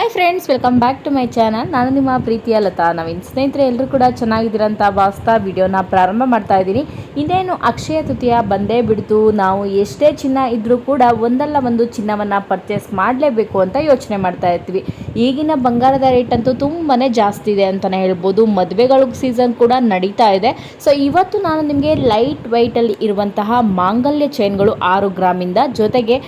Hi friends welcome back to my channel ನಾನು ನಿಮ್ಮ ಪ್ರೀತಿಯ ಲತಾ. ನವೀನ್ ಸ್ನೇಹಿತರೆ ಎಲ್ಲರೂ ಕೂಡ ಚೆನ್ನಾಗಿದ್ದೀರಂತ ಭಾವಿಸ್ತಾ ವಿಡಿಯೋನ ಪ್ರಾರಂಭ ಮಾಡ್ತಾ ಇದ್ದೀನಿ. ಇನ್ನೇನು ಅಕ್ಷಯ ತೃತೀಯ ಬಂದೇ ಬಿಡ್ತು. ನಾವು ಎಷ್ಟೇ ಚಿನ್ನ ಇದ್ದರೂ ಕೂಡ ಒಂದಲ್ಲ ಒಂದು ಚಿನ್ನವನ್ನು ಪರ್ಚೇಸ್ ಮಾಡಲೇಬೇಕು ಅಂತ ಯೋಚನೆ ಮಾಡ್ತಾ ಇರ್ತೀವಿ. ಈಗಿನ ಬಂಗಾರದ ರೇಟ್ ಅಂತೂ ತುಂಬಾ ಜಾಸ್ತಿ ಇದೆ ಅಂತಲೇ ಹೇಳ್ಬೋದು. ಮದುವೆಗಳ ಸೀಸನ್ ಕೂಡ ನಡೀತಾ ಇದೆ. ಸೊ ಇವತ್ತು ನಾನು ನಿಮಗೆ ಲೈಟ್ ವೈಟಲ್ಲಿ ಇರುವಂತಹ ಮಾಂಗಲ್ಯ ಚೈನ್ಗಳು ಆರು ಗ್ರಾಮಿಂದ ಜೊತೆಗೆ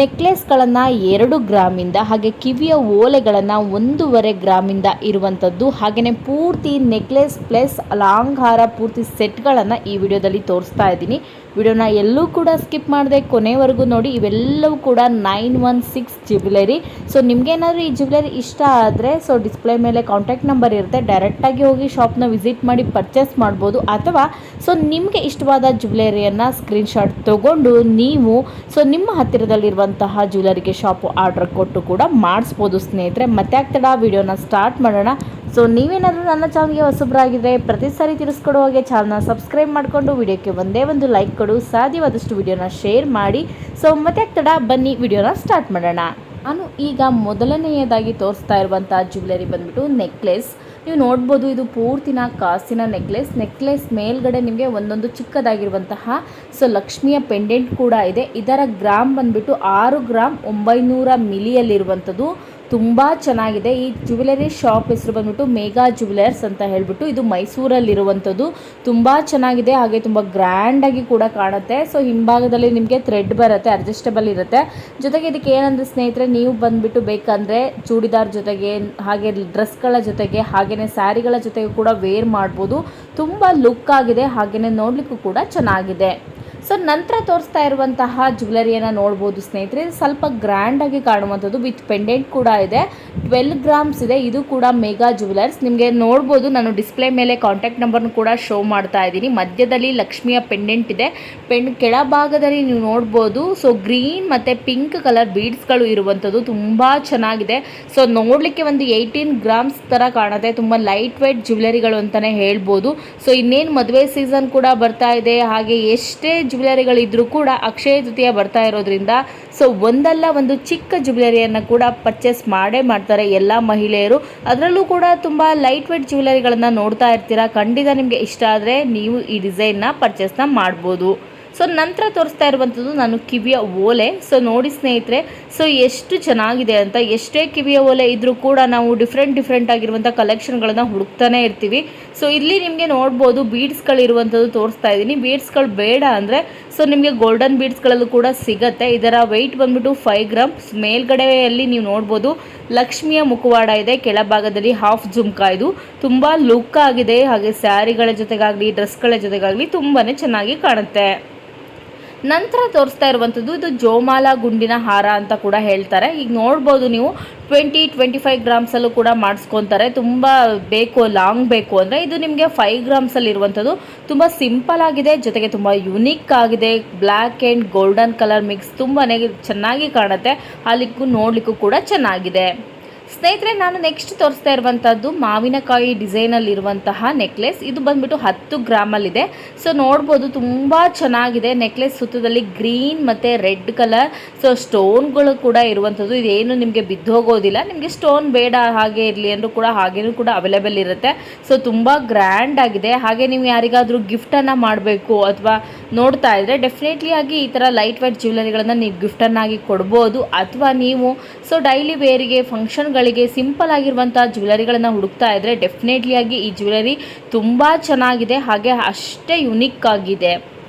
ನೆಕ್ಲೆಸ್ಗಳನ್ನು ಎರಡು ಗ್ರಾಮಿಂದ ಹಾಗೆ ಕಿವಿಯ ಓಲೆಗಳನ್ನು ಒಂದೂವರೆ ಗ್ರಾಮಿಂದ ಇರುವಂಥದ್ದು ಹಾಗೆಯೇ ಪೂರ್ತಿ ನೆಕ್ಲೆಸ್ ಪ್ಲಸ್ ಅಲಂಕಾರ, ಪೂರ್ತಿ ಸೆಟ್ಗಳನ್ನು ಈ ವಿಡಿಯೋದಲ್ಲಿ ತೋರಿಸ್ತಾ ಇದ್ದೀನಿ. ವಿಡಿಯೋನ ಎಲ್ಲೂ ಕೂಡ ಸ್ಕಿಪ್ ಮಾಡಿದೆ ಕೊನೆವರೆಗೂ ನೋಡಿ. ಇವೆಲ್ಲವೂ ಕೂಡ nine one six jewellery. So, ನಿಮಗೇನಾದರೂ ಈ ಜ್ಯುವೆಲರಿ ಇಷ್ಟ ಆದರೆ, ಸೊ, ಡಿಸ್ಪ್ಲೇ ಮೇಲೆ ಕಾಂಟ್ಯಾಕ್ಟ್ ನಂಬರ್ ಇರುತ್ತೆ. ಡೈರೆಕ್ಟಾಗಿ ಹೋಗಿ ಶಾಪ್ನ ವಿಸಿಟ್ ಮಾಡಿ ಪರ್ಚೇಸ್ ಮಾಡ್ಬೋದು. ಅಥವಾ, ಸೊ, ನಿಮಗೆ ಇಷ್ಟವಾದ ಜ್ಯುವೆಲರಿಯನ್ನು ಸ್ಕ್ರೀನ್ಶಾಟ್ ತೊಗೊಂಡು ನೀವು, ಸೊ, ನಿಮ್ಮ ಹತ್ತಿರದಲ್ಲಿರುವಂತಹ ಜ್ಯುವೆಲರಿಗೆ ಶಾಪು ಆರ್ಡರ್ ಕೊಟ್ಟು ಕೂಡ ಮಾಡಿಸ್ಬೋದು ಸ್ನೇಹಿತರೆ. ಮತ್ತೆ ಆಗ್ತಡ ವಿಡಿಯೋನ ಸ್ಟಾರ್ಟ್ ಮಾಡೋಣ. ಸೊ ನೀವೇನಾದರೂ ನನ್ನ ಚಾನಲ್ಗೆ ಹೊಸಬ್ರಾಗಿದ್ದರೆ ಪ್ರತಿ ಸಾರಿ ತಿಳಿಸ್ಕೊಡೋ ಹಾಗೆ ಚಾನಲ್ನ ಸಬ್ಸ್ಕ್ರೈಬ್ ಮಾಡಿಕೊಂಡು ವಿಡಿಯೋಕ್ಕೆ ಒಂದೇ ಒಂದು ಲೈಕ್ ಕೊಡು. ಸಾಧ್ಯವಾದಷ್ಟು ವಿಡಿಯೋನ ಶೇರ್ ಮಾಡಿ. ಸೊ ಮತ್ತೆ ತಡ ಬನ್ನಿ ವಿಡಿಯೋನ ಸ್ಟಾರ್ಟ್ ಮಾಡೋಣ. ನಾನು ಈಗ ಮೊದಲನೆಯದಾಗಿ ತೋರಿಸ್ತಾ ಇರುವಂಥ ಜ್ಯುವೆಲರಿ ಬಂದ್ಬಿಟ್ಟು ನೆಕ್ಲೆಸ್ ನೀವು ನೋಡ್ಬೋದು ಇದು ಪೂರ್ತಿನ ಕಾಸಿನ ನೆಕ್ಲೆಸ್ ನೆಕ್ಲೆಸ್ ಮೇಲ್ಗಡೆ ನಿಮಗೆ ಒಂದೊಂದು ಚಿಕ್ಕದಾಗಿರುವಂತಹ ಸೊ ಲಕ್ಷ್ಮಿಯ ಪೆಂಡೆಂಟ್ ಕೂಡ ಇದೆ. ಇದರ ಗ್ರಾಮ್ ಬಂದ್ಬಿಟ್ಟು ಆರು ಗ್ರಾಮ್ ಒಂಬೈನೂರ ಮಿಲಿಯಲ್ಲಿರುವಂಥದ್ದು ತುಂಬ ಚೆನ್ನಾಗಿದೆ. ಈ ಜ್ಯುವೆಲರಿ ಶಾಪ್ ಹೆಸರು ಬಂದ್ಬಿಟ್ಟು ಮೇಘಾ ಜ್ಯುವೆಲರ್ಸ್ ಅಂತ ಹೇಳ್ಬಿಟ್ಟು ಇದು ಮೈಸೂರಲ್ಲಿರುವಂಥದ್ದು. ತುಂಬ ಚೆನ್ನಾಗಿದೆ. ಹಾಗೆ ತುಂಬ ಗ್ರ್ಯಾಂಡಾಗಿ ಕೂಡ ಕಾಣುತ್ತೆ. ಸೊ ಹಿಂಭಾಗದಲ್ಲಿ ನಿಮಗೆ ಥ್ರೆಡ್ ಬರುತ್ತೆ ಅಡ್ಜಸ್ಟಬಲ್ ಇರುತ್ತೆ. ಜೊತೆಗೆ ಇದಕ್ಕೆ ಏನಂದ್ರೆ ಸ್ನೇಹಿತರೆ, ನೀವು ಬಂದುಬಿಟ್ಟು ಬೇಕಂದರೆ ಚೂಡಿದಾರ್ ಜೊತೆಗೆ, ಹಾಗೆ ಡ್ರೆಸ್ಗಳ ಜೊತೆಗೆ ಹಾಗೆಯೇ ಸ್ಯಾರಿಗಳ ಜೊತೆಗೆ ಕೂಡ ವೇರ್ ಮಾಡ್ಬೋದು. ತುಂಬ ಲುಕ್ ಆಗಿದೆ. ಹಾಗೆಯೇ ನೋಡಲಿಕ್ಕೂ ಕೂಡ ಚೆನ್ನಾಗಿದೆ. ಸೊ ನಂತರ ತೋರಿಸ್ತಾ ಇರುವಂತಹ ಜ್ಯುವೆಲರಿಯನ್ನು ನೋಡ್ಬೋದು ಸ್ನೇಹಿತರೆ. ಸ್ವಲ್ಪ ಗ್ರ್ಯಾಂಡಾಗಿ ಕಾಣುವಂಥದ್ದು. ವಿತ್ ಪೆಂಡೆಂಟ್ ಕೂಡ ಇದೆ. ಟ್ವೆಲ್ ಗ್ರಾಮ್ಸ್ ಇದೆ. ಇದು ಕೂಡ ಮೆಗಾ ಜ್ಯುವೆಲರ್ಸ್ ನಿಮಗೆ ನೋಡ್ಬೋದು. ನಾನು ಡಿಸ್ಪ್ಲೇ ಮೇಲೆ ಕಾಂಟ್ಯಾಕ್ಟ್ ನಂಬರ್ನ ಕೂಡ ಶೋ ಮಾಡ್ತಾ ಇದ್ದೀನಿ. ಮಧ್ಯದಲ್ಲಿ ಲಕ್ಷ್ಮಿಯ ಪೆಂಡೆಂಟ್ ಇದೆ. ಪೆಂಡ್ ಕೆಳಭಾಗದಲ್ಲಿ ನೀವು ನೋಡ್ಬೋದು. ಸೊ ಗ್ರೀನ್ ಮತ್ತು ಪಿಂಕ್ ಕಲರ್ ಬೀಡ್ಸ್ಗಳು ಇರುವಂಥದ್ದು. ತುಂಬ ಚೆನ್ನಾಗಿದೆ. ಸೊ ನೋಡಲಿಕ್ಕೆ ಒಂದು ಏಯ್ಟೀನ್ ಗ್ರಾಮ್ಸ್ ಥರ ಕಾಣುತ್ತೆ. ತುಂಬ ಲೈಟ್ ವೆಯ್ಟ್ ಜ್ಯುವೆಲರಿಗಳು ಅಂತಲೇ ಹೇಳ್ಬೋದು. ಸೊ ಇನ್ನೇನು ಮದುವೆ ಸೀಸನ್ ಕೂಡ ಬರ್ತಾ ಇದೆ. ಹಾಗೆ ಎಷ್ಟೇ ಜ್ಯುವೆಲರಿಗಳಿದ್ರೂ ಕೂಡ ಅಕ್ಷಯ ತೃತೀಯ ಬರ್ತಾ ಇರೋದ್ರಿಂದ ಸೊ ಒಂದಲ್ಲ ಒಂದು ಚಿಕ್ಕ ಜ್ಯುವೆಲರಿಯನ್ನು ಕೂಡ ಪರ್ಚೇಸ್ ಮಾಡೇ ಮಾಡ್ತಾರೆ ಎಲ್ಲ ಮಹಿಳೆಯರು. ಅದರಲ್ಲೂ ಕೂಡ ತುಂಬ ಲೈಟ್ ವೆಯ್ಟ್ ಜ್ಯುವೆಲರಿಗಳನ್ನು ನೋಡ್ತಾ ಇರ್ತೀರಾ? ಖಂಡಿತ ನಿಮಗೆ ಇಷ್ಟ ಆದರೆ ನೀವು ಈ ಡಿಸೈನ್ನ ಪರ್ಚೇಸ್ನ ಮಾಡ್ಬೋದು. ಸೊ ನಂತರ ತೋರಿಸ್ತಾ ಇರುವಂಥದ್ದು ನಾನು ಕಿವಿಯ ಓಲೆ. ಸೊ ನೋಡಿ ಸ್ನೇಹಿತರೆ ಸೊ ಎಷ್ಟು ಚೆನ್ನಾಗಿದೆ ಅಂತ. ಎಷ್ಟೇ ಕಿವಿಯ ಓಲೆ ಇದ್ರೂ ಕೂಡ ನಾವು ಡಿಫ್ರೆಂಟ್ ಡಿಫ್ರೆಂಟ್ ಆಗಿರುವಂಥ ಕಲೆಕ್ಷನ್ಗಳನ್ನ ಹುಡುಕ್ತಾನೆ ಇರ್ತೀವಿ. ಸೊ ಇಲ್ಲಿ ನಿಮಗೆ ನೋಡ್ಬೋದು ಬೀಡ್ಸ್ಗಳು ಇರುವಂಥದ್ದು ತೋರಿಸ್ತಾ ಇದ್ದೀನಿ. ಬೀಡ್ಸ್ಗಳು ಬೇಡ ಅಂದರೆ ಸೊ ನಿಮಗೆ ಗೋಲ್ಡನ್ ಬೀಡ್ಸ್ಗಳಲ್ಲೂ ಕೂಡ ಸಿಗತ್ತೆ. ಇದರ ವೆಯ್ಟ್ ಬಂದ್ಬಿಟ್ಟು ಫೈವ್ ಗ್ರಾಮ್ಸ್ ಮೇಲ್ಗಡೆಯಲ್ಲಿ ನೀವು ನೋಡ್ಬೋದು ಲಕ್ಷ್ಮಿಯ ಮುಖವಾಡ ಇದೆ. ಕೆಳಭಾಗದಲ್ಲಿ ಹಾಫ್ ಜುಮ್ಕಾ ಇದು. ತುಂಬ ಲುಕ್ ಆಗಿದೆ. ಹಾಗೆ ಸ್ಯಾರಿಗಳ ಜೊತೆಗಾಗಲಿ ಡ್ರೆಸ್ಗಳ ಜೊತೆಗಾಗಲಿ ತುಂಬಾ ಚೆನ್ನಾಗಿ ಕಾಣುತ್ತೆ. ನಂತರ ತೋರಿಸ್ತಾ ಇರುವಂಥದ್ದು, ಇದು ಜೋಮಾಲ ಗುಂಡಿನ ಹಾರ ಅಂತ ಕೂಡ ಹೇಳ್ತಾರೆ. ಈಗ ನೋಡ್ಬೋದು ನೀವು ಟ್ವೆಂಟಿ ಟ್ವೆಂಟಿ ಫೈವ್ ಗ್ರಾಮ್ಸಲ್ಲೂ ಕೂಡ ಮಾಡಿಸ್ಕೊತಾರೆ. ತುಂಬ ಬೇಕು ಲಾಂಗ್ ಬೇಕು ಅಂದರೆ ಇದು ನಿಮಗೆ ಫೈವ್ ಗ್ರಾಮ್ಸಲ್ಲಿ ಇರುವಂಥದ್ದು. ತುಂಬ ಸಿಂಪಲ್ ಆಗಿದೆ, ಜೊತೆಗೆ ತುಂಬ ಯುನೀಕ್ ಆಗಿದೆ. Black and golden colour mix ತುಂಬಾ ಚೆನ್ನಾಗಿ ಕಾಣುತ್ತೆ. ಅಲ್ಲಿಗೂ ನೋಡಲಿಕ್ಕೂ ಕೂಡ ಚೆನ್ನಾಗಿದೆ. ಸ್ನೇಹಿತರೆ, ನಾನು ನೆಕ್ಸ್ಟ್ ತೋರಿಸ್ತಾ ಇರುವಂಥದ್ದು ಮಾವಿನಕಾಯಿ ಡಿಸೈನಲ್ಲಿರುವಂತಹ ನೆಕ್ಲೆಸ್ ಇದು ಬಂದ್ಬಿಟ್ಟು ಹತ್ತು ಗ್ರಾಮಲ್ಲಿದೆ ಸೊ ನೋಡ್ಬೋದು ತುಂಬ ಚೆನ್ನಾಗಿದೆ. ನೆಕ್ಲೆಸ್ ಸುತ್ತದಲ್ಲಿ ಗ್ರೀನ್ ಮತ್ತು ರೆಡ್ ಕಲರ್ ಸೊ ಸ್ಟೋನ್ಗಳು ಕೂಡ ಇರುವಂಥದ್ದು ಇದೇನು ನಿಮಗೆ ಬಿದ್ದೋಗೋದಿಲ್ಲ ನಿಮಗೆ ಸ್ಟೋನ್ ಬೇಡ, ಹಾಗೆ ಇರಲಿ ಅಂದರೂ ಕೂಡ ಹಾಗೇನೂ ಕೂಡ ಅವೈಲೇಬಲ್ ಇರುತ್ತೆ. ಸೊ ತುಂಬ ಗ್ರ್ಯಾಂಡ್ ಆಗಿದೆ. ಹಾಗೆ ನೀವು ಯಾರಿಗಾದರೂ ಗಿಫ್ಟನ್ನು ಮಾಡಬೇಕು ಅಥವಾ ನೋಡ್ತಾ ಇದ್ರೆ ಡೆಫಿನೆಟ್ಲಿ ಆಗಿ ಈ ಥರ ಲೈಟ್ ವೈಟ್ ಜ್ಯುವೆಲರಿಗಳನ್ನು ನೀವು ಗಿಫ್ಟನ್ನಾಗಿ ಕೊಡ್ಬೋದು. ಅಥವಾ ನೀವು ಸೊ ಡೈಲಿ ವೇರಿಗೆ ಫಂಕ್ಷನ್ಗಳಿಗೆ ಸಿಂಪಲ್ ಆಗಿರುವಂತಹ ಜ್ಯುವೆಲರಿಗಳನ್ನು ಹುಡುಕ್ತಾ ಡೆಫಿನೆಟ್ಲಿ ಆಗಿ ಈ ಜ್ಯುವೆಲರಿ ತುಂಬಾ ಚೆನ್ನಾಗಿದೆ. ಹಾಗೆ ಅಷ್ಟೇ ಯುನಿಕ್ ಆಗಿದೆ.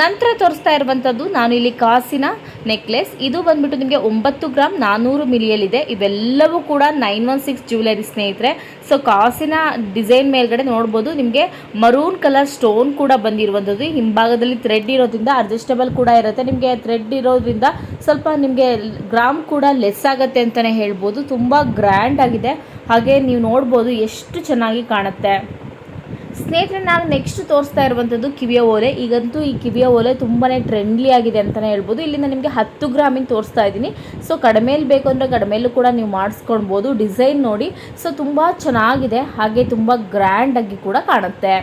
ನಂತರ ತೋರಿಸ್ತಾ ಇರುವಂಥದ್ದು ನಾನು ಇಲ್ಲಿ ಕಾಸಿನ ನೆಕ್ಲೆಸ್ ಇದು ಬಂದ್ಬಿಟ್ಟು ನಿಮಗೆ ಒಂಬತ್ತು ಗ್ರಾಮ್ ನಾನ್ನೂರು ಮಿಲಿಯಲ್ಲಿದೆ. ಇವೆಲ್ಲವೂ ಕೂಡ ನೈನ್ ಒನ್ ಸಿಕ್ಸ್ ಜ್ಯುವೆಲರಿ ಸ್ನೇಹಿತರೆ. ಸೊ ಕಾಸಿನ ಡಿಸೈನ್ ಮೇಲ್ಗಡೆ ನೋಡ್ಬೋದು. ನಿಮಗೆ ಮರೂನ್ ಕಲರ್ ಸ್ಟೋನ್ ಕೂಡ ಬಂದಿರುವಂಥದ್ದು ಹಿಂಭಾಗದಲ್ಲಿ ಥ್ರೆಡ್ ಇರೋದ್ರಿಂದ ಅಡ್ಜಸ್ಟಬಲ್ ಕೂಡ ಇರುತ್ತೆ. ನಿಮಗೆ ಥ್ರೆಡ್ ಇರೋದ್ರಿಂದ ಸ್ವಲ್ಪ ನಿಮಗೆ ಗ್ರಾಮ್ ಕೂಡ ಲೆಸ್ ಆಗುತ್ತೆ ಅಂತಲೇ ಹೇಳ್ಬೋದು. ತುಂಬ ಗ್ರ್ಯಾಂಡ್ ಆಗಿದೆ. ಹಾಗೆ ನೀವು ನೋಡ್ಬೋದು ಎಷ್ಟು ಚೆನ್ನಾಗಿ ಕಾಣುತ್ತೆ. ಸ್ನೇಹಿತರೆ, ನಾನು ನೆಕ್ಸ್ಟ್ ತೋರಿಸ್ತಾ ಇರುವಂಥದ್ದು ಕಿವಿಯ ಓಲೆ. ಈಗಂತೂ ಈ ಕಿವಿಯ ಓಲೆ ತುಂಬಾ ಟ್ರೆಂಡ್ಲಿ ಆಗಿದೆ ಅಂತಲೇ ಹೇಳ್ಬೋದು. ಇಲ್ಲಿಂದ ನಿಮಗೆ ಹತ್ತು ಗ್ರಾಮಿನ ತೋರಿಸ್ತಾ ಇದ್ದೀನಿ. ಸೊ ಕಡಿಮೆಲಿ ಬೇಕು ಅಂದರೆ ಕಡಿಮೆಲೂ ಕೂಡ ನೀವು ಮಾಡಿಸ್ಕೊಳ್ಬೋದು. ಡಿಸೈನ್ ನೋಡಿ. ಸೊ ತುಂಬ ಚೆನ್ನಾಗಿದೆ. ಹಾಗೆ ತುಂಬ ಗ್ರ್ಯಾಂಡಾಗಿ ಕೂಡ ಕಾಣುತ್ತೆ.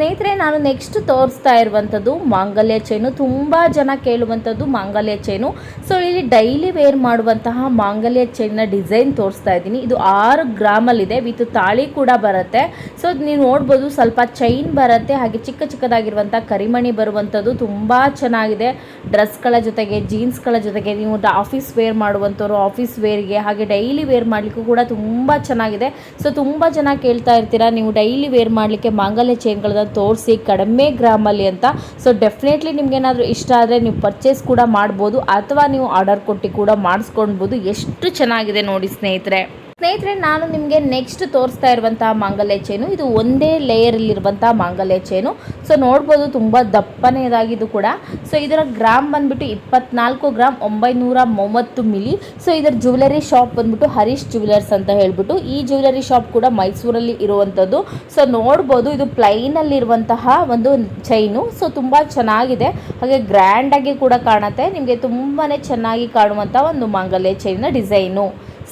ಸ್ನೇಹಿತರೆ, ನಾನು ನೆಕ್ಸ್ಟ್ ತೋರಿಸ್ತಾ ಇರುವಂಥದ್ದು ಮಾಂಗಲ್ಯ ಚೈನು. ತುಂಬ ಜನ ಕೇಳುವಂಥದ್ದು ಮಾಂಗಲ್ಯ ಚೈನು. ಸೊ ಇಲ್ಲಿ ಡೈಲಿ ವೇರ್ ಮಾಡುವಂತಹ ಮಾಂಗಲ್ಯ ಚೈನ್ನ ಡಿಸೈನ್ ತೋರಿಸ್ತಾ ಇದ್ದೀನಿ. ಇದು ಆರು ಗ್ರಾಮಲ್ಲಿದೆ. ವಿತ್ ತಾಳಿ ಕೂಡ ಬರುತ್ತೆ. ಸೊ ನೀವು ನೋಡ್ಬೋದು ಸ್ವಲ್ಪ ಚೈನ್ ಬರುತ್ತೆ. ಹಾಗೆ ಚಿಕ್ಕ ಚಿಕ್ಕದಾಗಿರುವಂಥ ಕರಿಮಣಿ ಬರುವಂಥದ್ದು ತುಂಬ ಚೆನ್ನಾಗಿದೆ. ಡ್ರೆಸ್ಗಳ ಜೊತೆಗೆ, ಜೀನ್ಸ್ಗಳ ಜೊತೆಗೆ ನೀವು ಆಫೀಸ್ ವೇರ್ ಮಾಡುವಂಥವ್ರು ಆಫೀಸ್ ವೇರ್ಗೆ ಹಾಗೆ ಡೈಲಿ ವೇರ್ ಮಾಡಲಿಕ್ಕೂ ಕೂಡ ತುಂಬ ಚೆನ್ನಾಗಿದೆ. ಸೊ ತುಂಬ ಜನ ಕೇಳ್ತಾ ಇರ್ತೀರಾ, ನೀವು ಡೈಲಿ ವೇರ್ ಮಾಡಲಿಕ್ಕೆ ಮಾಂಗಲ್ಯ ಚೈನ್ಗಳನ್ನ ತೋರಿಸಿ ಕಡಿಮೆ ಗ್ರಾಮಲ್ಲಿ ಅಂತ. ಸೊ ಡೆಫಿನೆಟ್ಲಿ ನಿಮ್ಗೇನಾದರೂ ಇಷ್ಟ ಆದರೆ ನೀವು ಪರ್ಚೇಸ್ ಕೂಡ ಮಾಡ್ಬೋದು, ಅಥವಾ ನೀವು ಆರ್ಡರ್ ಕೊಟ್ಟು ಕೂಡ ಮಾಡಿಸ್ಕೊಳ್ಬೋದು. ಎಷ್ಟು ಚೆನ್ನಾಗಿದೆ ನೋಡಿ ಸ್ನೇಹಿತರೆ. ಸ್ನೇಹಿತರೆ, ನಾನು ನಿಮಗೆ ನೆಕ್ಸ್ಟ್ ತೋರಿಸ್ತಾ ಇರುವಂತಹ ಮಾಂಗಲ್ಯ ಚೇನು ಇದು ಒಂದೇ ಲೇಯರಲ್ಲಿರುವಂಥ ಮಾಂಗಲ್ಯ ಚೇನು ಸೊ ನೋಡ್ಬೋದು ತುಂಬ ದಪ್ಪನೆಯದಾಗಿದ್ದು ಕೂಡ. ಸೊ ಇದರ ಗ್ರಾಮ್ ಬಂದ್ಬಿಟ್ಟು ಇಪ್ಪತ್ನಾಲ್ಕು ಗ್ರಾಮ್ ಒಂಬೈನೂರ ಮೂವತ್ತು ಮಿಲಿ ಸೊ ಇದರ ಜ್ಯುವೆಲರಿ ಶಾಪ್ ಬಂದ್ಬಿಟ್ಟು ಹರೀಶ್ ಜ್ಯುವೆಲರ್ಸ್ ಅಂತ ಹೇಳ್ಬಿಟ್ಟು, ಈ ಜ್ಯುವೆಲರಿ ಶಾಪ್ ಕೂಡ ಮೈಸೂರಲ್ಲಿ ಇರುವಂಥದ್ದು ಸೊ ನೋಡ್ಬೋದು ಇದು ಪ್ಲೈನಲ್ಲಿರುವಂತಹ ಒಂದು ಚೈನು ಸೊ ತುಂಬ ಚೆನ್ನಾಗಿದೆ. ಹಾಗೆ ಗ್ರ್ಯಾಂಡಾಗಿ ಕೂಡ ಕಾಣುತ್ತೆ. ನಿಮಗೆ ತುಂಬಾ ಚೆನ್ನಾಗಿ ಕಾಣುವಂಥ ಒಂದು ಮಾಂಗಲ್ಯ ಚೈನ್ನ ಡಿಸೈನು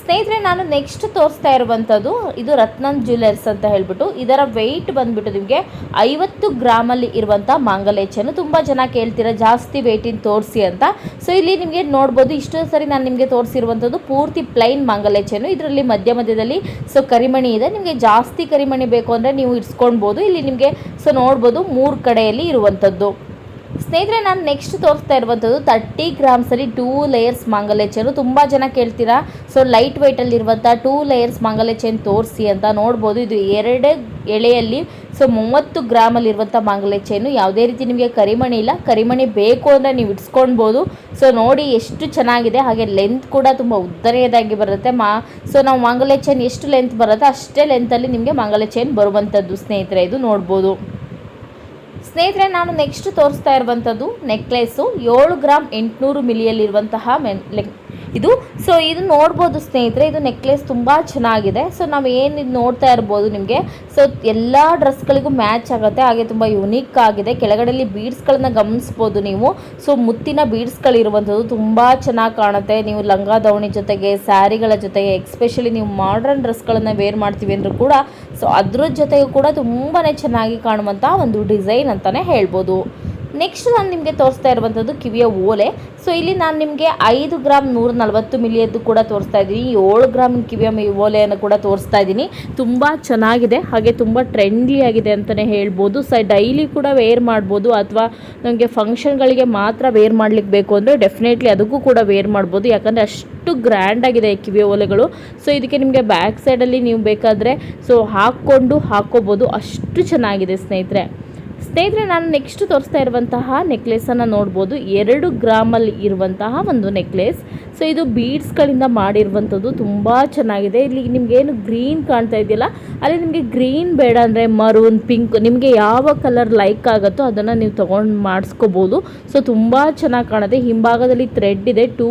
ಸ್ನೇಹಿತರೆ, ನಾನು ನೆಕ್ಸ್ಟ್ ತೋರಿಸ್ತಾ ಇರುವಂಥದ್ದು ಇದು ರತ್ನನ್ ಜ್ಯುವೆಲರ್ಸ್ ಅಂತ ಹೇಳ್ಬಿಟ್ಟು, ಇದರ ವೆಯ್ಟ್ ಬಂದ್ಬಿಟ್ಟು ನಿಮಗೆ ಐವತ್ತು ಗ್ರಾಮಲ್ಲಿ ಇರುವಂಥ ಮಾಂಗಲ್ಯ ಚೆನ್ನು ತುಂಬ ಜನ ಕೇಳ್ತೀರಾ, ಜಾಸ್ತಿ ವೆಯ್ಟಿನ ತೋರಿಸಿ ಅಂತ. ಸೊ ಇಲ್ಲಿ ನಿಮಗೆ ನೋಡ್ಬೋದು, ಇಷ್ಟೊಂದು ಸರಿ ನಾನು ನಿಮಗೆ ತೋರಿಸಿರುವಂಥದ್ದು ಪೂರ್ತಿ ಪ್ಲೈನ್ ಮಾಂಗಲ್ಯ ಚೆನ್ನು ಇದರಲ್ಲಿ ಮಧ್ಯ ಮಧ್ಯದಲ್ಲಿ ಸೊ ಕರಿಮಣಿ ಇದೆ. ನಿಮಗೆ ಜಾಸ್ತಿ ಕರಿಮಣಿ ಬೇಕು ಅಂದರೆ ನೀವು ಇಡ್ಸ್ಕೊಳ್ಬೋದು. ಇಲ್ಲಿ ನಿಮಗೆ ಸೊ ನೋಡ್ಬೋದು ಮೂರು ಕಡೆಯಲ್ಲಿ ಇರುವಂಥದ್ದು. ಸ್ನೇಹಿತರೆ, ನಾನು ನೆಕ್ಸ್ಟ್ ತೋರಿಸ್ತಾ ಇರುವಂಥದ್ದು ತರ್ಟಿ ಗ್ರಾಮ್ಸಲ್ಲಿ ಟೂ ಲೇಯರ್ಸ್ ಮಾಂಗಲ್ಯ ಚೇನು. ತುಂಬ ಜನ ಕೇಳ್ತೀರಾ? ಸೊ ಲೈಟ್ ವೆಯ್ಟಲ್ಲಿರುವಂಥ ಟೂ ಲೇಯರ್ಸ್ ಮಾಂಗಲ್ಯ ಚೈನ್ ತೋರಿಸಿ ಅಂತ ನೋಡ್ಬೋದು. ಇದು ಎರಡು ಎಳೆಯಲ್ಲಿ ಸೊ ಮೂವತ್ತು ಗ್ರಾಮಲ್ಲಿರುವಂಥ ಮಾಂಗಲ್ಯ ಚೇನು. ಯಾವುದೇ ರೀತಿ ನಿಮಗೆ ಕರಿಮಣಿ ಇಲ್ಲ. ಕರಿಮಣಿ ಬೇಕು ಅಂದರೆ ನೀವು ಇಟ್ಸ್ಕೊಳ್ಬೋದು ಸೊ ನೋಡಿ ಎಷ್ಟು ಚೆನ್ನಾಗಿದೆ. ಹಾಗೆ ಲೆಂತ್ ಕೂಡ ತುಂಬ ಉದ್ದನೆಯದಾಗಿ ಬರುತ್ತೆ. ಮಾ ಸೊ ನಾವು ಮಾಂಗಲ್ಯ ಚೇನ್ ಎಷ್ಟು ಲೆಂತ್ ಬರುತ್ತೆ ಅಷ್ಟೇ ಲೆಂತಲ್ಲಿ ನಿಮಗೆ ಮಾಂಗಲ್ಯ ಚೇನ್ ಬರುವಂಥದ್ದು ಸ್ನೇಹಿತರೆ. ಇದು ನೋಡ್ಬೋದು. ಸ್ನೇಹಿತರೆ ನಾನು ನೆಕ್ಸ್ಟ್ ತೋರಿಸ್ತಾ ಇರುವಂಥದ್ದು ನೆಕ್ಲೆಸ್ಸು ಏಳು ಗ್ರಾಮ್ ಎಂಟುನೂರು ಮಿಲಿಯಲ್ಲಿರುವಂತಹ ಮೆನ್ ಇದು. ಸೊ ಇದು ನೋಡ್ಬೋದು ಸ್ನೇಹಿತರೆ, ಇದು ನೆಕ್ಲೆಸ್ ತುಂಬ ಚೆನ್ನಾಗಿದೆ. ಸೊ ನಾವು ಏನು ಇದು ನೋಡ್ತಾ ಇರ್ಬೋದು ನಿಮಗೆ. ಸೊ ಎಲ್ಲ ಡ್ರೆಸ್ಗಳಿಗೂ ಮ್ಯಾಚ್ ಆಗುತ್ತೆ. ಹಾಗೆ ತುಂಬ ಯುನೀಕ್ ಆಗಿದೆ. ಕೆಳಗಡೆಯಲ್ಲಿ ಬೀಡ್ಸ್ಗಳನ್ನ ಗಮನಿಸ್ಬೋದು ನೀವು. ಸೊ ಮುತ್ತಿನ ಬೀಡ್ಸ್ಗಳಿರುವಂಥದ್ದು ತುಂಬ ಚೆನ್ನಾಗಿ ಕಾಣುತ್ತೆ. ನೀವು ಲಂಗ ದಾವಣಿ ಜೊತೆಗೆ, ಸ್ಯಾರಿಗಳ ಜೊತೆಗೆ ಎಕ್ಸ್ಪೆಷಲಿ ನೀವು ಮಾಡ್ರನ್ ಡ್ರೆಸ್ಗಳನ್ನು ವೇರ್ ಮಾಡ್ತೀವಿ ಅಂದರೂ ಕೂಡ ಸೊ ಅದ್ರ ಜೊತೆಗೂ ಕೂಡ ತುಂಬಾ ಚೆನ್ನಾಗಿ ಕಾಣುವಂಥ ಒಂದು ಡಿಸೈನ್ ಅಂತಲೇ ಹೇಳ್ಬೋದು. ನೆಕ್ಸ್ಟ್ ನಾನು ನಿಮಗೆ ತೋರಿಸ್ತಾ ಇರುವಂಥದ್ದು ಕಿವಿಯ ಓಲೆ. ಸೊ ಇಲ್ಲಿ ನಾನು ನಿಮಗೆ ಐದು ಗ್ರಾಮ್ ನೂರ ನಲವತ್ತು ಮಿಲಿಯದ್ದು ಕೂಡ ತೋರಿಸ್ತಾ ಇದ್ದೀನಿ. ಏಳು ಗ್ರಾಮ್ ಕಿವಿಯ ಓಲೆಯನ್ನು ಕೂಡ ತೋರಿಸ್ತಾ ಇದ್ದೀನಿ. ತುಂಬ ಚೆನ್ನಾಗಿದೆ, ಹಾಗೆ ತುಂಬ ಟ್ರೆಂಡಿ ಆಗಿದೆ ಅಂತಲೇ ಹೇಳ್ಬೋದು. ಸೊ ಡೈಲಿ ಕೂಡ ವೇರ್ ಮಾಡ್ಬೋದು, ಅಥವಾ ನಮಗೆ ಫಂಕ್ಷನ್ಗಳಿಗೆ ಮಾತ್ರ ವೇರ್ ಮಾಡ್ಲಿಕ್ಕೆ ಬೇಕು ಅಂದರೆ ಡೆಫಿನೆಟ್ಲಿ ಅದಕ್ಕೂ ಕೂಡ ವೇರ್ ಮಾಡ್ಬೋದು. ಯಾಕಂದರೆ ಅಷ್ಟು ಗ್ರ್ಯಾಂಡ್ ಆಗಿದೆ ಈ ಕಿವಿಯ ಓಲೆಗಳು. ಸೊ ಇದಕ್ಕೆ ನಿಮಗೆ ಬ್ಯಾಕ್ ಸೈಡಲ್ಲಿ ನೀವು ಬೇಕಾದರೆ ಸೊ ಹಾಕ್ಕೊಂಡು ಹಾಕ್ಕೋಬೋದು. ಅಷ್ಟು ಚೆನ್ನಾಗಿದೆ ಸ್ನೇಹಿತರೆ. ಸ್ನೇಹಿತರೆ, ನಾನು ನೆಕ್ಸ್ಟ್ ತೋರಿಸ್ತಾ ಇರುವಂತಹ ನೆಕ್ಲೆಸನ್ನು ನೋಡ್ಬೋದು. ಎರಡು ಗ್ರಾಮಲ್ಲಿ ಇರುವಂತಹ ಒಂದು ನೆಕ್ಲೆಸ್ ಸೊ ಇದು ಬೀಡ್ಸ್ಗಳಿಂದ ಮಾಡಿರುವಂಥದ್ದು ತುಂಬ ಚೆನ್ನಾಗಿದೆ. ಇಲ್ಲಿ ನಿಮಗೇನು ಗ್ರೀನ್ ಕಾಣ್ತಾ ಇದೆಯಲ್ಲ, ಅಲ್ಲಿ ನಿಮಗೆ ಗ್ರೀನ್ ಬೇಡ ಅಂದರೆ ಮರೂನ್ ಪಿಂಕ್ ನಿಮಗೆ ಯಾವ ಕಲರ್ ಲೈಕ್ ಆಗುತ್ತೋ ಅದನ್ನು ನೀವು ತೊಗೊಂಡು ಮಾಡಿಸ್ಕೋಬೋದು. ಸೊ ತುಂಬ ಚೆನ್ನಾಗಿ ಕಾಣುತ್ತೆ. ಹಿಂಭಾಗದಲ್ಲಿ ಥ್ರೆಡ್ ಇದೆ. ಟೂ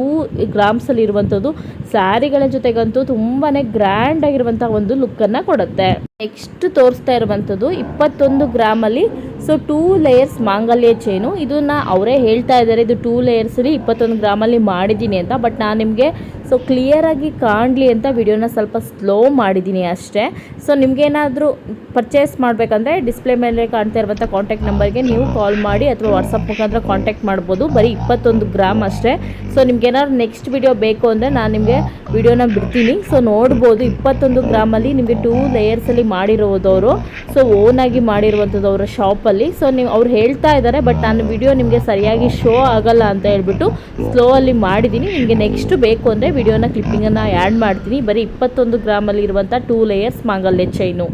ಗ್ರಾಮ್ಸಲ್ಲಿ ಇರುವಂಥದ್ದು. ಸ್ಯಾರಿಗಳ ಜೊತೆಗಂತೂ ತುಂಬಾ ಗ್ರ್ಯಾಂಡ್ ಆಗಿರುವಂಥ ಒಂದು ಲುಕ್ಕನ್ನು ಕೊಡುತ್ತೆ. ನೆಕ್ಸ್ಟ್ ತೋರಿಸ್ತಾ ಇರುವಂಥದ್ದು ಇಪ್ಪತ್ತೊಂದು ಗ್ರಾಮಲ್ಲಿ. ಸೊ ಟೂ ಲೇಯರ್ಸ್ ಮಾಂಗಲ್ಯ ಚೈನು ಇದನ್ನು ಅವರೇ ಹೇಳ್ತಾ ಇದ್ದಾರೆ. ಇದು ಟೂ ಲೇಯರ್ಸಲ್ಲಿ ಇಪ್ಪತ್ತೊಂದು ಗ್ರಾಮಲ್ಲಿ ಮಾಡಿದ್ದೀನಿ ಅಂತ. ಬಟ್ ನಾನು ನಿಮಗೆ ಸೊ ಕ್ಲಿಯರಾಗಿ ಕಾಣಲಿ ಅಂತ ವಿಡಿಯೋನ ಸ್ವಲ್ಪ ಸ್ಲೋ ಮಾಡಿದ್ದೀನಿ ಅಷ್ಟೇ. ಸೊ ನಿಮಗೇನಾದರೂ ಪರ್ಚೇಸ್ ಮಾಡಬೇಕಂದ್ರೆ ಡಿಸ್ಪ್ಲೇ ಮೇಲೆ ಕಾಣ್ತಾ ಇರುವಂಥ ಕಾಂಟ್ಯಾಕ್ಟ್ ನಂಬರ್ಗೆ ನೀವು ಕಾಲ್ ಮಾಡಿ ಅಥವಾ ವಾಟ್ಸಪ್ ಮುಖಾಂತರ ಕಾಂಟ್ಯಾಕ್ಟ್ ಮಾಡ್ಬೋದು. ಬರೀ ಇಪ್ಪತ್ತೊಂದು ಗ್ರಾಮ್ ಅಷ್ಟೇ. ಸೊ ನಿಮ್ಗೇನಾದ್ರು ನೆಕ್ಸ್ಟ್ ವಿಡಿಯೋ ಬೇಕು ಅಂದರೆ ನಾನು ನಿಮಗೆ ವಿಡಿಯೋನ ಬಿಡ್ತೀನಿ. ಸೊ ನೋಡ್ಬೋದು ಇಪ್ಪತ್ತೊಂದು ಗ್ರಾಮಲ್ಲಿ ನಿಮಗೆ ಟೂ ಲೇಯರ್ಸಲ್ಲಿ ಮಾಡಿರೋದವರು ಸೊ ಓನಾಗಿ ಮಾಡಿರುವಂಥದ್ದು ಅವರ ಶಾಪಲ್ಲಿ ಸೊ ನೀವು, ಅವ್ರು ಹೇಳ್ತಾ ಇದ್ದಾರೆ ಬಟ್ ನಾನು ವಿಡಿಯೋ ನಿಮಗೆ ಸರಿಯಾಗಿ ಶೋ ಆಗಲ್ಲ ಅಂತ ಹೇಳ್ಬಿಟ್ಟು ಸ್ಲೋ ಅಲ್ಲಿ ಮಾಡಿದ್ದೀನಿ. ನಿಮಗೆ ನೆಕ್ಸ್ಟ್ ಬೇಕು ಅಂದರೆ ವಿಡಿಯೋನ ಕ್ಲಿಪ್ಪಿಂಗನ್ನು ಆ್ಯಡ್ ಮಾಡ್ತೀನಿ. ಬರೀ ಇಪ್ಪತ್ತೊಂದು ಗ್ರಾಮಲ್ಲಿ ಇರುವಂಥ ಟೂ ಲೇಯರ್ಸ್ ಮಾಂಗಲ್ಯ ಚೈನು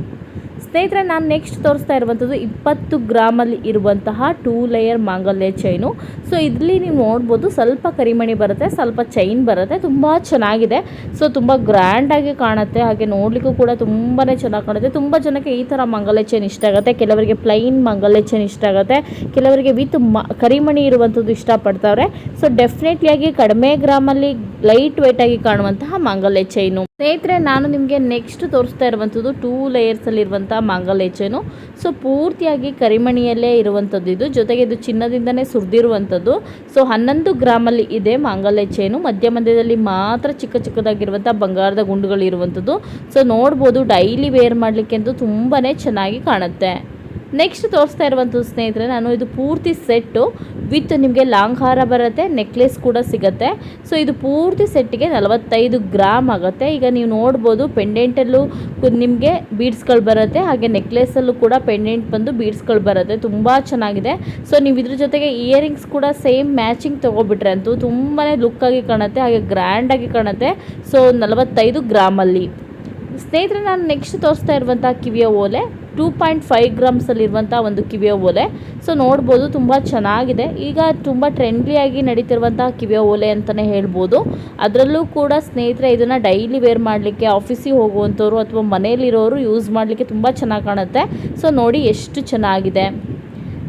ಸ್ನೇಹಿತರೆ, ನಾನು ನೆಕ್ಸ್ಟ್ ತೋರಿಸ್ತಾ ಇರುವಂಥದ್ದು ಇಪ್ಪತ್ತು ಗ್ರಾಮಲ್ಲಿ ಇರುವಂತಹ ಟೂ ಲೇಯರ್ ಮಾಂಗಲ್ಯ ಚೈನು ಸೊ ಇದರಲ್ಲಿ ನೀವು ನೋಡ್ಬೋದು ಸ್ವಲ್ಪ ಕರಿಮಣಿ ಬರುತ್ತೆ, ಸ್ವಲ್ಪ ಚೈನ್ ಬರುತ್ತೆ, ತುಂಬ ಚೆನ್ನಾಗಿದೆ. ಸೊ ತುಂಬ ಗ್ರ್ಯಾಂಡಾಗಿ ಕಾಣುತ್ತೆ. ಹಾಗೆ ನೋಡಲಿಕ್ಕೂ ಕೂಡ ತುಂಬಾ ಚೆನ್ನಾಗಿ ಕಾಣುತ್ತೆ. ತುಂಬ ಜನಕ್ಕೆ ಈ ಥರ ಮಾಂಗಲ್ಯ ಚೈನ್ ಇಷ್ಟ ಆಗುತ್ತೆ. ಕೆಲವರಿಗೆ ಪ್ಲೈನ್ ಮಾಂಗಲ್ಯ ಚೈನ್ ಇಷ್ಟ ಆಗುತ್ತೆ. ಕೆಲವರಿಗೆ ವಿತ್ ಮ, ಕರಿಮಣಿ ಇರುವಂಥದ್ದು ಇಷ್ಟಪಡ್ತಾವ್ರೆ. ಸೊ ಡೆಫಿನೆಟ್ಲಿಯಾಗಿ ಕಡಿಮೆ ಗ್ರಾಮಲ್ಲಿ ಲೈಟ್ ವೆಯ್ಟಾಗಿ ಕಾಣುವಂತಹ ಮಾಂಗಲ್ಯ ಚೈನು ಸ್ನೇಹಿತರೆ, ನಾನು ನಿಮಗೆ ನೆಕ್ಸ್ಟ್ ತೋರಿಸ್ತಾ ಇರುವಂಥದ್ದು ಟೂ ಲೇಯರ್ಸಲ್ಲಿರುವಂಥ ಮಾಂಗಲ್ಯ ಚೈನು ಸೊ ಪೂರ್ತಿಯಾಗಿ ಕರಿಮಣಿಯಲ್ಲೇ ಇರುವಂಥದ್ದು ಇದು. ಜೊತೆಗೆ ಇದು ಚಿನ್ನದಿಂದನೇ ಸುರಿದಿರುವಂಥದ್ದು. ಸೊ ಹನ್ನೊಂದು ಗ್ರಾಮಲ್ಲಿ ಇದೆ ಮಾಂಗಲ್ಯ ಚೈನು ಮಧ್ಯ ಮಧ್ಯದಲ್ಲಿ ಮಾತ್ರ ಚಿಕ್ಕ ಚಿಕ್ಕದಾಗಿರುವಂಥ ಬಂಗಾರದ ಗುಂಡುಗಳು ಇರುವಂಥದ್ದು ಸೊ ನೋಡ್ಬೋದು ಡೈಲಿ ವೇರ್ ಮಾಡಲಿಕ್ಕೆ ಅಂತೂ ತುಂಬಾ ಚೆನ್ನಾಗಿ ಕಾಣುತ್ತೆ. ನೆಕ್ಸ್ಟ್ ತೋರಿಸ್ತಾ ಇರುವಂಥ ಸ್ನೇಹಿತರೆ, ನಾನು ಇದು ಪೂರ್ತಿ ಸೆಟ್ಟು ವಿತ್ ನಿಮಗೆ ಲಾಂಗ್ ಹಾರ ಬರುತ್ತೆ, ನೆಕ್ಲೆಸ್ ಕೂಡ ಸಿಗುತ್ತೆ. ಸೊ ಇದು ಪೂರ್ತಿ ಸೆಟ್ಟಿಗೆ ನಲವತ್ತೈದು ಗ್ರಾಮ್ ಆಗುತ್ತೆ. ಈಗ ನೀವು ನೋಡ್ಬೋದು ಪೆಂಡೆಂಟಲ್ಲೂ ನಿಮಗೆ ಬೀಡ್ಸ್ಗಳು ಬರುತ್ತೆ, ಹಾಗೆ ನೆಕ್ಲೆಸಲ್ಲೂ ಕೂಡ ಪೆಂಡೆಂಟ್ ಬಂದು ಬೀಡ್ಸ್ಗಳು ಬರುತ್ತೆ. ತುಂಬ ಚೆನ್ನಾಗಿದೆ. ಸೊ ನೀವು ಇದ್ರ ಜೊತೆಗೆ ಇಯರಿಂಗ್ಸ್ ಕೂಡ ಸೇಮ್ ಮ್ಯಾಚಿಂಗ್ ತೊಗೊಬಿಟ್ರೆ ಅಂತೂ ತುಂಬಾ ಲುಕ್ಕಾಗಿ ಕಾಣುತ್ತೆ, ಹಾಗೆ ಗ್ರ್ಯಾಂಡಾಗಿ ಕಾಣುತ್ತೆ. ಸೊ ನಲವತ್ತೈದು ಗ್ರಾಮಲ್ಲಿ. ಸ್ನೇಹಿತರೆ, ನಾನು ನೆಕ್ಸ್ಟ್ ತೋರಿಸ್ತಾ ಇರುವಂಥ ಕಿವಿಯ ಓಲೆ. ಟೂ ಪಾಯಿಂಟ್ ಫೈವ್ ಗ್ರಾಮ್ಸಲ್ಲಿರುವಂಥ ಒಂದು ಕಿವಿಯ ಓಲೆ. ಸೊ ನೋಡ್ಬೋದು ತುಂಬ ಚೆನ್ನಾಗಿದೆ. ಈಗ ತುಂಬ ಟ್ರೆಂಡ್ಲಿಯಾಗಿ ನಡೀತಿರುವಂಥ ಕಿವಿಯ ಓಲೆ ಅಂತಲೇ ಹೇಳ್ಬೋದು. ಅದರಲ್ಲೂ ಕೂಡ ಸ್ನೇಹಿತರೆ, ಇದನ್ನು ಡೈಲಿ ವೇರ್ ಮಾಡಲಿಕ್ಕೆ ಆಫೀಸಿಗೆ ಹೋಗುವಂಥವ್ರು ಅಥವಾ ಮನೆಯಲ್ಲಿರೋರು ಯೂಸ್ ಮಾಡಲಿಕ್ಕೆ ತುಂಬ ಚೆನ್ನಾಗಿ ಕಾಣುತ್ತೆ. ಸೊ ನೋಡಿ ಎಷ್ಟು ಚೆನ್ನಾಗಿದೆ.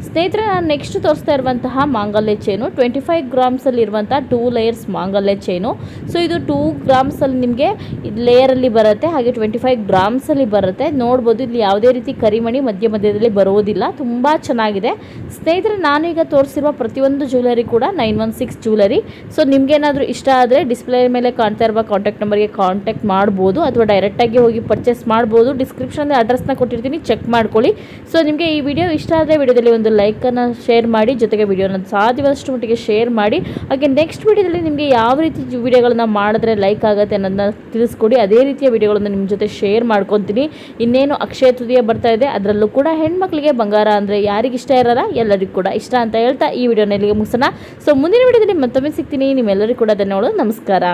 ಸ್ನೇಹಿತರೆ, ನಾನು ನೆಕ್ಸ್ಟ್ ತೋರಿಸ್ತಾ ಇರುವಂತಹ ಮಾಂಗಲ್ಯ ಚೈನು ಟ್ವೆಂಟಿ ಫೈವ್ ಗ್ರಾಮ್ಸಲ್ಲಿರುವಂಥ ಟೂ ಲೇಯರ್ಸ್ ಮಾಂಗಲ್ಯ ಚೈನು ಸೊ ಇದು ಟೂ ಗ್ರಾಮ್ಸಲ್ಲಿ ನಿಮಗೆ ಇದು ಲೇಯರಲ್ಲಿ ಬರುತ್ತೆ, ಹಾಗೆ ಟ್ವೆಂಟಿ ಫೈವ್ ಗ್ರಾಮ್ಸಲ್ಲಿ ಬರುತ್ತೆ. ನೋಡ್ಬೋದು, ಇಲ್ಲಿ ಯಾವುದೇ ರೀತಿ ಕರಿಮಣಿ ಮಧ್ಯ ಮಧ್ಯದಲ್ಲಿ ಬರುವುದಿಲ್ಲ ತುಂಬ ಚೆನ್ನಾಗಿದೆ. ಸ್ನೇಹಿತರೆ, ನಾನು ಈಗ ತೋರಿಸಿರುವ ಪ್ರತಿಯೊಂದು ಜ್ಯುವೆಲರಿ ಕೂಡ nine one six jewellery so ನಿಮಗೇನಾದರೂ ಇಷ್ಟ ಆದರೆ ಡಿಸ್ಪ್ಲೇ ಮೇಲೆ ಕಾಣ್ತಾ ಇರುವ ಕಾಂಟ್ಯಾಕ್ಟ್ ನಂಬರ್ಗೆ ಕಾಂಟ್ಯಾಕ್ಟ್ ಮಾಡ್ಬೋದು, ಅಥವಾ ಡೈರೆಕ್ಟಾಗಿ ಹೋಗಿ ಪರ್ಚೇಸ್ ಮಾಡ್ಬೋದು. ಡಿಸ್ಕ್ರಿಪ್ಷನ್ ಅಡ್ರೆಸ್ನ ಕೊಟ್ಟಿರ್ತೀನಿ ಚೆಕ್ ಮಾಡ್ಕೊಳ್ಳಿ. ಸೊ ನಿಮಗೆ ಈ ವಿಡಿಯೋ ಇಷ್ಟ ಆದರೆ ವಿಡಿಯೋದಲ್ಲಿ ಒಂದು ಲೈಕನ್ನು ಶೇರ್ ಮಾಡಿ, ಜೊತೆಗೆ ವಿಡಿಯೋನ ಸಾಧ್ಯವಾದಷ್ಟು ಮಟ್ಟಿಗೆ ಶೇರ್ ಮಾಡಿ. ಹಾಗೆ ನೆಕ್ಸ್ಟ್ ವಿಡಿಯೋದಲ್ಲಿ ನಿಮಗೆ ಯಾವ ರೀತಿ ವಿಡಿಯೋಗಳನ್ನ ಮಾಡಿದ್ರೆ ಲೈಕ್ ಆಗುತ್ತೆ ಅನ್ನೋದನ್ನ ತಿಳಿಸ್ಕೊಡಿ. ಅದೇ ರೀತಿಯ ವಿಡಿಯೋಗಳನ್ನು ನಿಮ್ಮ ಜೊತೆ ಶೇರ್ ಮಾಡ್ಕೊತೀನಿ. ಇನ್ನೇನು ಅಕ್ಷಯ ತೃತೀಯ ಬರ್ತಾ ಇದೆ, ಅದರಲ್ಲೂ ಕೂಡ ಹೆಣ್ಮಕ್ಳಿಗೆ ಬಂಗಾರ ಅಂದರೆ ಯಾರಿಗೆ ಇಷ್ಟ ಇರಲ್ಲ, ಎಲ್ಲರಿಗೂ ಕೂಡ ಇಷ್ಟ ಅಂತ ಹೇಳ್ತಾ ಈ ವಿಡಿಯೋನ ಇಲ್ಲಿಗೆ ಮುಗಿಸೋಣ. ಸೊ ಮುಂದಿನ ವಿಡಿಯೋದಲ್ಲಿ ಮತ್ತೊಮ್ಮೆ ಸಿಗ್ತೀನಿ. ನಿಮ್ಮೆಲ್ಲರಿಗೂ ಕೂಡ ಧನ್ಯವಾದ ನಮಸ್ಕಾರ.